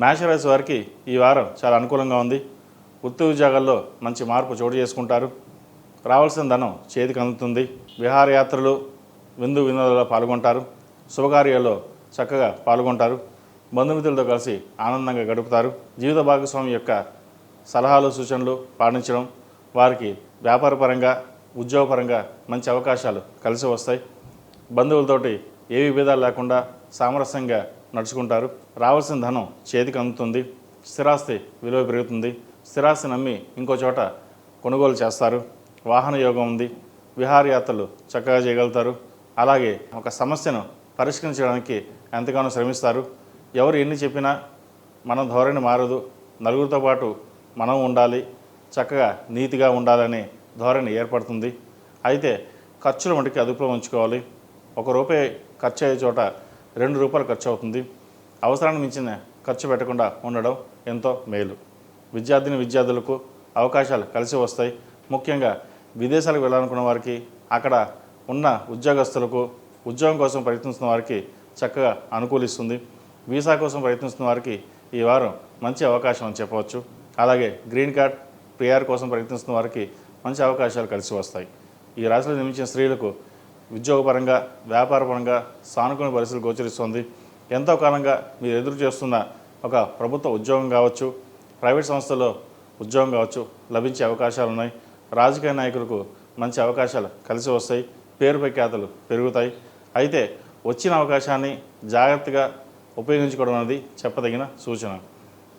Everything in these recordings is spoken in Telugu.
మేషరాశి వారికి ఈ వారం చాలా అనుకూలంగా ఉంది. వృత్తి ఉద్యోగాల్లో మంచి మార్పు చోటు చేసుకుంటారు. రావాల్సిన ధనం చేతికి అందుతుంది. విహారయాత్రలు విందు వినోదాల్లో పాల్గొంటారు. శుభకార్యాల్లో చక్కగా పాల్గొంటారు. బంధుమిత్రులతో కలిసి ఆనందంగా గడుపుతారు. జీవిత భాగస్వామి యొక్క సలహాలు సూచనలు పాటించడం వారికి వ్యాపారపరంగా ఉద్యోగపరంగా మంచి అవకాశాలు కలిసి వస్తాయి. బంధువులతోటి ఏ విభేదాలు లేకుండా సామరస్యంగా నడుచుకుంటారు. రావాల్సిన ధనం చేతికి అందుతుంది. స్థిరాస్తి విలువ పెరుగుతుంది. స్థిరాస్తి నమ్మి ఇంకో చోట కొనుగోలు చేస్తారు. వాహన యోగం ఉంది. విహారయాత్రలు చక్కగా చేయగలుగుతారు. అలాగే ఒక సమస్యను పరిష్కరించడానికి ఎంతగానో శ్రమిస్తారు. ఎవరు ఎన్ని చెప్పినా మన ధోరణి మారదు. నలుగురితో పాటు మనం ఉండాలి. చక్కగా నీతిగా ఉండాలనే ధోరణి ఏర్పడుతుంది. అయితే ఖర్చులు మటుకి అదుపులో ఉంచుకోవాలి. ఒక రూపాయి ఖర్చు అయ్యే చోట రెండు రూపాయలు ఖర్చు అవుతుంది. అవసరానికి మించిన ఖర్చు పెట్టకుండా ఉండడం ఎంతో మేలు. విద్యార్థిని విద్యార్థులకు అవకాశాలు కలిసి వస్తాయి. ముఖ్యంగా విదేశాలకు వెళ్ళాలనుకున్న వారికి అక్కడ ఉన్న ఉద్యోగస్తులకు ఉద్యోగం కోసం ప్రయత్నిస్తున్న వారికి చక్కగా అనుకూలిస్తుంది. వీసా కోసం ప్రయత్నిస్తున్న వారికి ఈ వారం మంచి అవకాశం అని చెప్పవచ్చు. అలాగే గ్రీన్ కార్డ్ పిఆర్ కోసం ప్రయత్నిస్తున్న వారికి మంచి అవకాశాలు కలిసి వస్తాయి. ఈ రాశిలో నిర్మించిన స్త్రీలకు ఉద్యోగపరంగా వ్యాపారపరంగా సానుకూల పరిస్థితులు గోచరిస్తుంది. ఎంతో కాలంగా మీరు ఎదురు చేస్తున్న ఒక ప్రభుత్వ ఉద్యోగం కావచ్చు ప్రైవేట్ సంస్థలో ఉద్యోగం కావచ్చు లభించే అవకాశాలు ఉన్నాయి. రాజకీయ నాయకులకు మంచి అవకాశాలు కలిసి వస్తాయి పేరు ప్రఖ్యాతలు పెరుగుతాయి. అయితే వచ్చిన అవకాశాన్ని జాగ్రత్తగా ఉపయోగించుకోవడం అనేది చెప్పదగిన సూచన.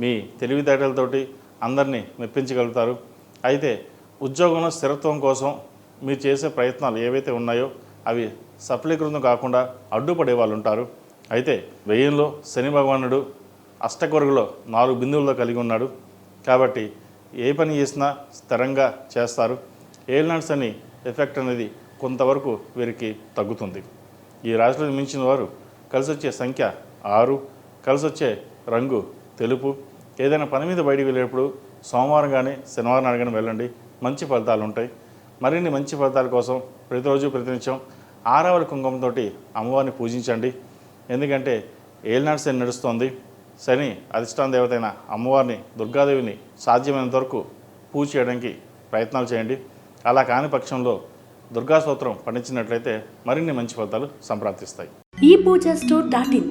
మీ తెలివితేటలతోటి అందరినీ మెప్పించగలుగుతారు. అయితే ఉద్యోగంలో స్థిరత్వం కోసం మీరు చేసే ప్రయత్నాలు ఏవైతే ఉన్నాయో అవి సఫలీకృతం కాకుండా అడ్డుపడే వాళ్ళు ఉంటారు అయితే వెయ్యంలో శని భగవానుడు అష్టకొరుగులో నాలుగు బిందువుల్లో కలిగి ఉన్నాడు. కాబట్టి ఏ పని చేసినా స్థిరంగా చేస్తారు. ఏలినాడ్స్ అని ఎఫెక్ట్ అనేది కొంతవరకు వీరికి తగ్గుతుంది. ఈ రాశిలో మించిన వారు కలిసి వచ్చే సంఖ్య ఆరు కలిసి వచ్చే రంగు తెలుపు. ఏదైనా పని మీద బయటికి వెళ్ళేటప్పుడు సోమవారం కానీ శనివారం నాడు కానీ వెళ్ళండి. మంచి ఫలితాలు ఉంటాయి మరిన్ని మంచి ఫలితాల కోసం ప్రతిరోజు ప్రతినిత్యం ఆరావళి కుంకుమతో అమ్మవారిని పూజించండి. ఎందుకంటే ఏలినాడు శని నడుస్తోంది. శని అధిష్టాన దేవతైన అమ్మవారిని దుర్గాదేవిని సాధ్యమైనంత వరకు పూజ చేయడానికి ప్రయత్నాలు చేయండి. అలా కాని పక్షంలో దుర్గా స్తోత్రం పండించినట్లయితే మరిన్ని మంచి ఫలితాలు సంప్రాప్తిస్తాయి. ఈ పూజ స్టోర్ డాట్ ఇన్